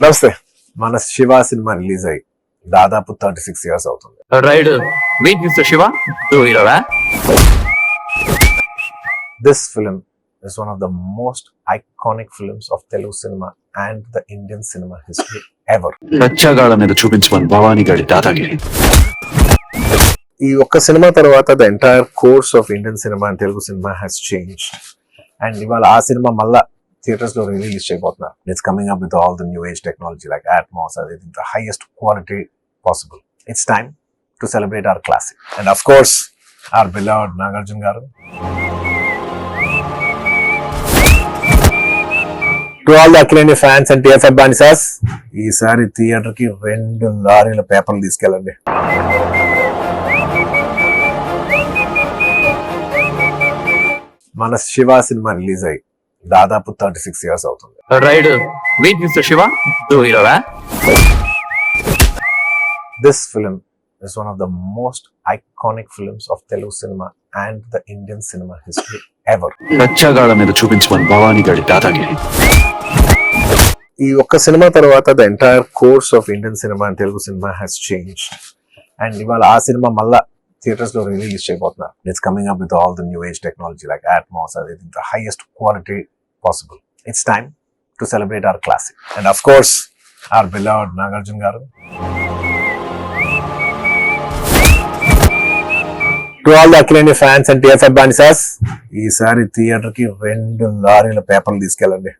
నమస్తే. మన Shiva cinema release అయ్యి దాదాపు థర్టీ సిక్స్ ఇయర్స్ అవుతుంది. Ride wait mister Shiva too హీరోవా this film is one of the most iconic films of Telugu cinema and the Indian cinema history ever రచ్చగాళ్ళ మీద చూపించమని భవానీ గడి దాదాగిరి ఈ ఒక్క సినిమా తర్వాత the entire course of Indian cinema and Telugu cinema has change and ఇవాళ ఆ cinema మళ్ళా థియేటర్స్లో రిలీజ్ చేయబోతున్నారు it's coming up with all the new age technology like Atmos అది the highest quality possible it's time to celebrate our classic and of course our beloved Nagarjuna garu to all the Akkineni fans and TFF బానిసాస్ ఈసారి థియేటర్కి రెండు లారీల పేపర్లు తీసుకెళ్ళండి. మన Shiva cinema release అయ్యి దాదాపు థర్టీ సిక్స్ ఇయర్స్ అవుతుంది. Ride wait mister Shiva too హీరోవా? This film is one of the most iconic films of Telugu cinema and the Indian cinema history ever రచ్చగాళ్ళ మీద చూపించమని భవానీ గడి దాదాగిరి. ఈ ఒక్క సినిమా తర్వాత the entire course of Indian cinema and Telugu cinema has change and ఇవాళ ఆ cinema మళ్ళా థియేటర్స్లో రిలీజ్ చేయబోతున్నారు. It's coming up with all the new age technology like Atmos అది the highest quality possible it's time to celebrate our classic and of course our beloved Nagarjuna garu to all the Akkineni fans and TFF బానిసాస్ ఈసారి థియేటర్కి రెండు లారీల పేపర్లు తీసుకెళ్ళండి.